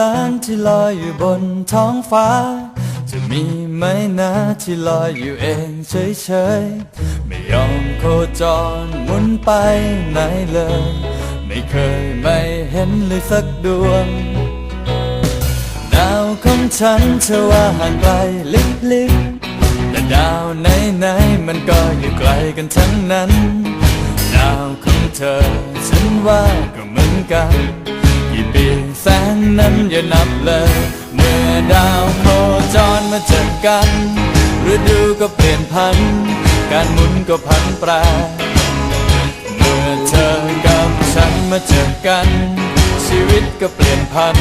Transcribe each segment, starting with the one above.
ล้านที่ลอยอยู่บนท้องฟ้า จะมีไหมนะที่ลอยอยู่เองเฉยๆ ไม่ยอมโคจรหมุนไปไหนเลย ไม่เคยไม่เห็นเลยสักดวง ดาวของฉันเชื่อว่าห่างไกลลิบๆแต่ดาวไหนๆมันก็อยู่ไกลกันทั้งนั้น ดาวของเธอฉันว่าก็เหมือนกัน แสนนั้นอย่านับเลย เมื่อดาวโคจรมาเจอกันฤดูก็เปลี่ยนพัน การหมุนก็พันแปรเมื่อเธอกับฉันมาเจอกัน ชีวิตก็เปลี่ยนพัน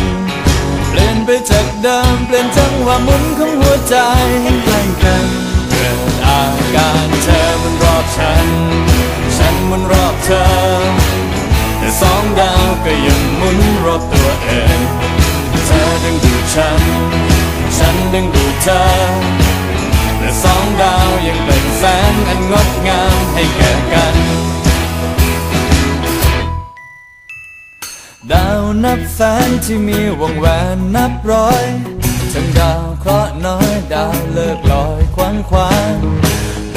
เปลี่ยนไปจากเดิมเปลี่ยนจังหวะหมุนของหัวใจให้ใกล้กันเกิดอาการเธอมันรอบฉัน ฉัน ฉันดึงดูดเธอแต่สองดาวยังเป็นแสงอันงดงามให้แก่กัน ดาวนับแสนที่มีวงแหวนนับร้อย ทั้งดาวเคราะห์น้อยดาวเลิกลอยควันควาน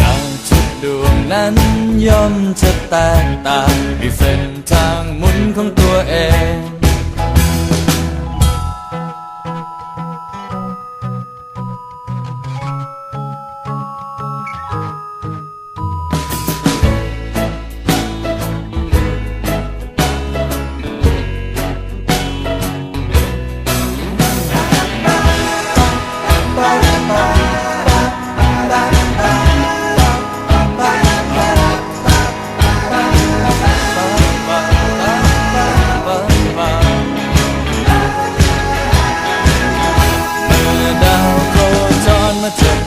ดาวทุกดวงนั้นย่อมจะแตกต่างมีเส้นทางหมุนของตัวเอง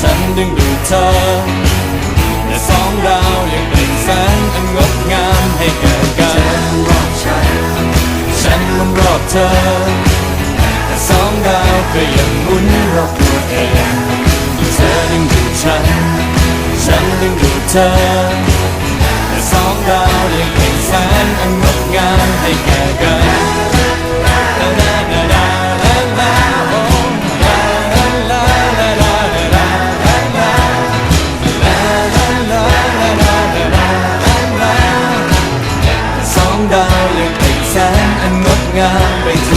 ฉันดึงดูดเธอแต่สองดาวยังเป็นแสงอันงดงามให้แก่กันรอบฉันฉันมันรอบเธอแต่สองดาวก็ยังหมุนรอบตัวเองเธอดึงดูดฉัน ฉันดึงดูดเธอแต่สองดาวยังเป็นแสงอันงดงามให้แก่กัน งามไปทั่